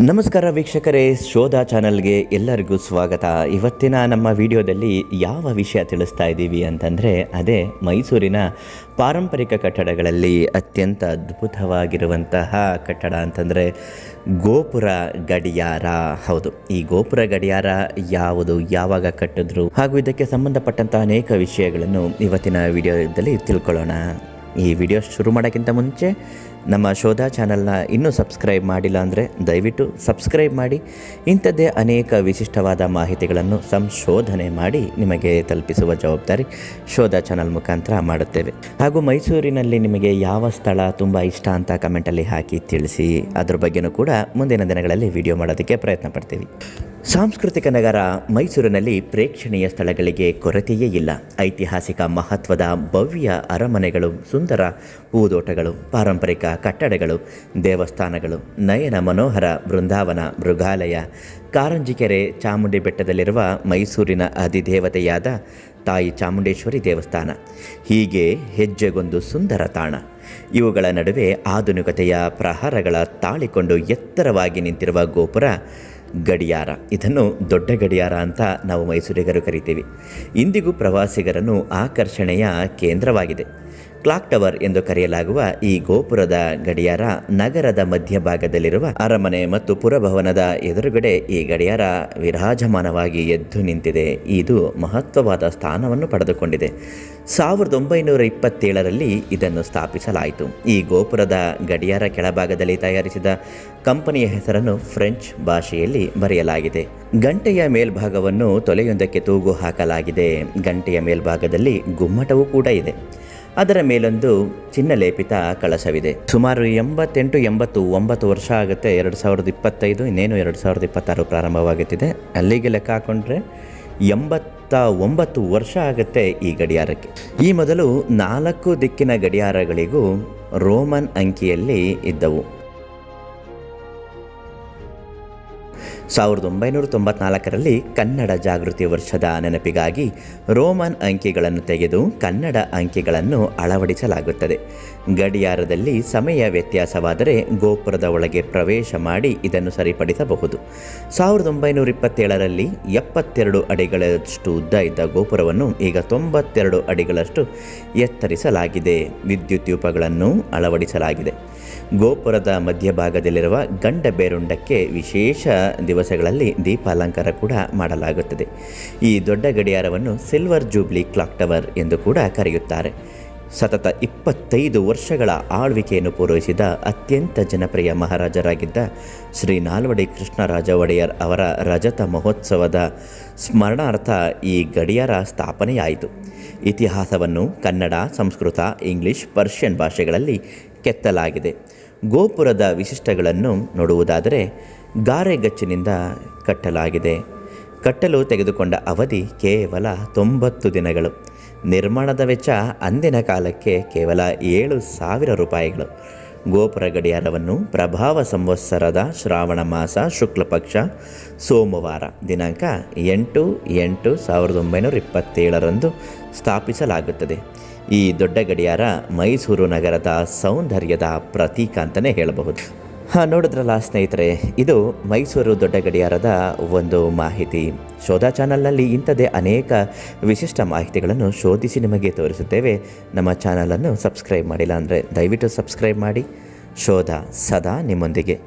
ನಮಸ್ಕಾರ ವೀಕ್ಷಕರೇ, ಶೋಧ ಚಾನಲ್ಗೆ ಎಲ್ಲರಿಗೂ ಸ್ವಾಗತ. ಇವತ್ತಿನ ನಮ್ಮ ವಿಡಿಯೋದಲ್ಲಿ ಯಾವ ವಿಷಯ ತಿಳಿಸ್ತಾ ಇದ್ದೀವಿ ಅಂತಂದರೆ, ಅದೇ ಮೈಸೂರಿನ ಪಾರಂಪರಿಕ ಕಟ್ಟಡಗಳಲ್ಲಿ ಅತ್ಯಂತ ಅದ್ಭುತವಾಗಿರುವಂತಹ ಕಟ್ಟಡ ಅಂತಂದರೆ ಗೋಪುರ ಗಡಿಯಾರ. ಹೌದು, ಈ ಗೋಪುರ ಗಡಿಯಾರ ಯಾವುದು, ಯಾವಾಗ ಕಟ್ಟಿದ್ರು ಹಾಗೂ ಇದಕ್ಕೆ ಸಂಬಂಧಪಟ್ಟಂತಹ ಅನೇಕ ವಿಷಯಗಳನ್ನು ಇವತ್ತಿನ ವಿಡಿಯೋದಲ್ಲಿ ತಿಳ್ಕೊಳ್ಳೋಣ. ಈ ವಿಡಿಯೋ ಶುರು ಮಾಡೋಕ್ಕಿಂತ ಮುಂಚೆ ನಮ್ಮ ಶೋಧ ಚಾನಲ್ನ ಇನ್ನೂ ಸಬ್ಸ್ಕ್ರೈಬ್ ಮಾಡಿಲ್ಲ ಅಂದರೆ ದಯವಿಟ್ಟು ಸಬ್ಸ್ಕ್ರೈಬ್ ಮಾಡಿ. ಇಂಥದ್ದೇ ಅನೇಕ ವಿಶಿಷ್ಟವಾದ ಮಾಹಿತಿಗಳನ್ನು ಸಂಶೋಧನೆ ಮಾಡಿ ನಿಮಗೆ ತಲುಪಿಸುವ ಜವಾಬ್ದಾರಿ ಶೋಧ ಚಾನಲ್ ಮುಖಾಂತರ ಮಾಡುತ್ತೇವೆ. ಹಾಗೂ ಮೈಸೂರಿನಲ್ಲಿ ನಿಮಗೆ ಯಾವ ಸ್ಥಳ ತುಂಬ ಇಷ್ಟ ಅಂತ ಕಮೆಂಟಲ್ಲಿ ಹಾಕಿ ತಿಳಿಸಿ. ಅದ್ರ ಬಗ್ಗೆನೂ ಕೂಡ ಮುಂದಿನ ದಿನಗಳಲ್ಲಿ ವಿಡಿಯೋ ಮಾಡೋದಕ್ಕೆ ಪ್ರಯತ್ನ ಪಡ್ತೀವಿ. ಸಾಂಸ್ಕೃತಿಕ ನಗರ ಮೈಸೂರಿನಲ್ಲಿ ಪ್ರೇಕ್ಷಣೀಯ ಸ್ಥಳಗಳಿಗೆ ಕೊರತೆಯೇ ಇಲ್ಲ. ಐತಿಹಾಸಿಕ ಮಹತ್ವದ ಭವ್ಯ ಅರಮನೆಗಳು, ಸುಂದರ ಹೂದೋಟಗಳು, ಪಾರಂಪರಿಕ ಕಟ್ಟಡಗಳು, ದೇವಸ್ಥಾನಗಳು, ನಯನ ಮನೋಹರ ಬೃಂದಾವನ ಮೃಗಾಲಯ, ಕಾರಂಜಿಕೆರೆ ಚಾಮುಂಡಿ ಬೆಟ್ಟದಲ್ಲಿರುವ ಮೈಸೂರಿನ ಅಧಿದೇವತೆಯಾದ ತಾಯಿ ಚಾಮುಂಡೇಶ್ವರಿ ದೇವಸ್ಥಾನ. ಹೀಗೆ ಹೆಜ್ಜೆಗೊಂದು ಸುಂದರ ತಾಣ. ಇವುಗಳ ನಡುವೆ ಆಧುನಿಕತೆಯ ಪ್ರಹಾರಗಳ ತಾಳಿಕೊಂಡು ಎತ್ತರವಾಗಿ ನಿಂತಿರುವ ಗೋಪುರ ಗಡಿಯಾರ. ಇದನ್ನು ದೊಡ್ಡ ಗಡಿಯಾರ ಅಂತ ನಾವು ಮೈಸೂರಿಗರು ಕರಿತೀವಿ. ಇಂದಿಗೂ ಪ್ರವಾಸಿಗರನ್ನು ಆಕರ್ಷಣೆಯ ಕೇಂದ್ರವಾಗಿದೆ. ಕ್ಲಾಕ್ ಟವರ್ ಎಂದು ಕರೆಯಲಾಗುವ ಈ ಗೋಪುರದ ಗಡಿಯಾರ ನಗರದ ಮಧ್ಯಭಾಗದಲ್ಲಿರುವ ಅರಮನೆ ಮತ್ತು ಪುರಭವನದ ಎದುರುಗಡೆ ಈ ಗಡಿಯಾರ ವಿರಾಜಮಾನವಾಗಿ ಎದ್ದು ನಿಂತಿದೆ. ಇದು ಮಹತ್ವವಾದ ಸ್ಥಾನವನ್ನು ಪಡೆದುಕೊಂಡಿದೆ. ಸಾವಿರದ ಒಂಬೈನೂರ ಇಪ್ಪತ್ತೇಳರಲ್ಲಿ ಇದನ್ನು ಸ್ಥಾಪಿಸಲಾಯಿತು. ಈ ಗೋಪುರದ ಗಡಿಯಾರ ಕೆಳಭಾಗದಲ್ಲಿ ತಯಾರಿಸಿದ ಕಂಪನಿಯ ಹೆಸರನ್ನು ಫ್ರೆಂಚ್ ಭಾಷೆಯಲ್ಲಿ ಬರೆಯಲಾಗಿದೆ. ಗಂಟೆಯ ಮೇಲ್ಭಾಗವನ್ನು ತೊಲೆಯೊಂದಕ್ಕೆ ತೂಗು ಹಾಕಲಾಗಿದೆ. ಗಂಟೆಯ ಮೇಲ್ಭಾಗದಲ್ಲಿ ಗುಮ್ಮಟವೂ ಕೂಡ ಇದೆ. ಅದರ ಮೇಲೊಂದು ಚಿನ್ನ ಲೇಪಿತ ಕಳಶವಿದೆ. ಸುಮಾರು ಎಂಬತ್ತೆಂಟು, ಎಂಬತ್ತು, ಒಂಬತ್ತು ವರ್ಷ ಆಗುತ್ತೆ. ಎರಡು ಸಾವಿರದ ಇಪ್ಪತ್ತೈದು, ಇನ್ನೇನು ಎರಡು ಸಾವಿರದ ಇಪ್ಪತ್ತಾರು ಪ್ರಾರಂಭವಾಗುತ್ತಿದೆ. ಅಲ್ಲಿಗೆ ಲೆಕ್ಕ ಹಾಕೊಂಡ್ರೆ ಎಂಬತ್ತ ಒಂಬತ್ತು ವರ್ಷ ಆಗುತ್ತೆ ಈ ಗಡಿಯಾರಕ್ಕೆ. ಈ ಮೊದಲು ನಾಲ್ಕು ದಿಕ್ಕಿನ ಗಡಿಯಾರಗಳಿಗೂ ರೋಮನ್ ಅಂಕಿಯಲ್ಲಿ ಇದ್ದವು. ಸಾವಿರದ ಒಂಬೈನೂರ ತೊಂಬತ್ನಾಲ್ಕರಲ್ಲಿ ಕನ್ನಡ ಜಾಗೃತಿ ವರ್ಷದ ನೆನಪಿಗಾಗಿ ರೋಮನ್ ಅಂಕಿಗಳನ್ನು ತೆಗೆದು ಕನ್ನಡ ಅಂಕಿಗಳನ್ನು ಅಳವಡಿಸಲಾಗುತ್ತದೆ. ಗಡಿಯಾರದಲ್ಲಿ ಸಮಯ ವ್ಯತ್ಯಾಸವಾದರೆ ಗೋಪುರದ ಒಳಗೆ ಪ್ರವೇಶ ಮಾಡಿ ಇದನ್ನು ಸರಿಪಡಿಸಬಹುದು. ಸಾವಿರದ ಒಂಬೈನೂರ ಇಪ್ಪತ್ತೇಳರಲ್ಲಿ ಎಪ್ಪತ್ತೆರಡು ಅಡಿಗಳಷ್ಟು ಉದ್ದ ಇದ್ದ ಗೋಪುರವನ್ನು ಈಗ ತೊಂಬತ್ತೆರಡು ಅಡಿಗಳಷ್ಟು ಎತ್ತರಿಸಲಾಗಿದೆ. ವಿದ್ಯುತ್ ದೀಪಗಳನ್ನು ಅಳವಡಿಸಲಾಗಿದೆ. ಗೋಪುರದ ಮಧ್ಯಭಾಗದಲ್ಲಿರುವ ಗಂಡ ಬೇರುಂಡಕ್ಕೆ ವಿಶೇಷ ದಿವಸಗಳಲ್ಲಿ ದೀಪಾಲಂಕಾರ ಕೂಡ ಮಾಡಲಾಗುತ್ತದೆ. ಈ ದೊಡ್ಡ ಗಡಿಯಾರವನ್ನು ಸಿಲ್ವರ್ ಜೂಬ್ಲಿ ಕ್ಲಾಕ್ ಟವರ್ ಎಂದು ಕೂಡ ಕರೆಯುತ್ತಾರೆ. ಸತತ ಇಪ್ಪತ್ತೈದು ವರ್ಷಗಳ ಆಳ್ವಿಕೆಯನ್ನು ಪೂರೈಸಿದ ಅತ್ಯಂತ ಜನಪ್ರಿಯ ಮಹಾರಾಜರಾಗಿದ್ದ ಶ್ರೀ ನಾಲ್ವಡಿ ಕೃಷ್ಣರಾಜ ಒಡೆಯರ್ ಅವರ ರಜತ ಮಹೋತ್ಸವದ ಸ್ಮರಣಾರ್ಥ ಈ ಗಡಿಯಾರ ಸ್ಥಾಪನೆಯಾಯಿತು. ಇತಿಹಾಸವನ್ನು ಕನ್ನಡ, ಸಂಸ್ಕೃತ, ಇಂಗ್ಲಿಷ್, ಪರ್ಷಿಯನ್ ಭಾಷೆಗಳಲ್ಲಿ ಕೆತ್ತಲಾಗಿದೆ. ಗೋಪುರದ ವಿಶಿಷ್ಟಗಳನ್ನು ನೋಡುವುದಾದರೆ ಗಾರೆಗಚ್ಚಿನಿಂದ ಕಟ್ಟಲಾಗಿದೆ. ಕಟ್ಟಲು ತೆಗೆದುಕೊಂಡ ಅವಧಿ ಕೇವಲ ತೊಂಬತ್ತು ದಿನಗಳು. ನಿರ್ಮಾಣದ ವೆಚ್ಚ ಅಂದಿನ ಕಾಲಕ್ಕೆ ಕೇವಲ ಏಳು ಸಾವಿರ ರೂಪಾಯಿಗಳು. ಗೋಪುರ ಗಡಿಯಾರವನ್ನು ಪ್ರಭಾವ ಸಂವತ್ಸರದ ಶ್ರಾವಣ ಮಾಸ ಶುಕ್ಲಪಕ್ಷ ಸೋಮವಾರ ದಿನಾಂಕ ಎಂಟು ಎಂಟು ಸಾವಿರದ ಒಂಬೈನೂರ ಇಪ್ಪತ್ತೇಳರಂದು ಸ್ಥಾಪಿಸಲಾಗುತ್ತದೆ. ಈ ದೊಡ್ಡ ಗಡಿಯಾರ ಮೈಸೂರು ನಗರದ ಸೌಂದರ್ಯದ ಪ್ರತೀಕ ಅಂತಲೇ ಹೇಳಬಹುದು. ಹಾಂ, ನೋಡಿದ್ರಲ್ಲ ಸ್ನೇಹಿತರೆ, ಇದು ಮೈಸೂರು ದೊಡ್ಡ ಗಡಿಯಾರದ ಒಂದು ಮಾಹಿತಿ. ಶೋಧ ಚಾನಲ್ನಲ್ಲಿ ಇಂಥದ್ದೇ ಅನೇಕ ವಿಶಿಷ್ಟ ಮಾಹಿತಿಗಳನ್ನು ಶೋಧಿಸಿ ನಿಮಗೆ ತೋರಿಸುತ್ತೇವೆ. ನಮ್ಮ ಚಾನಲನ್ನು ಸಬ್ಸ್ಕ್ರೈಬ್ ಮಾಡಿಲ್ಲ ಅಂದರೆ ದಯವಿಟ್ಟು ಸಬ್ಸ್ಕ್ರೈಬ್ ಮಾಡಿ. ಶೋಧ ಸದಾ ನಿಮ್ಮೊಂದಿಗೆ.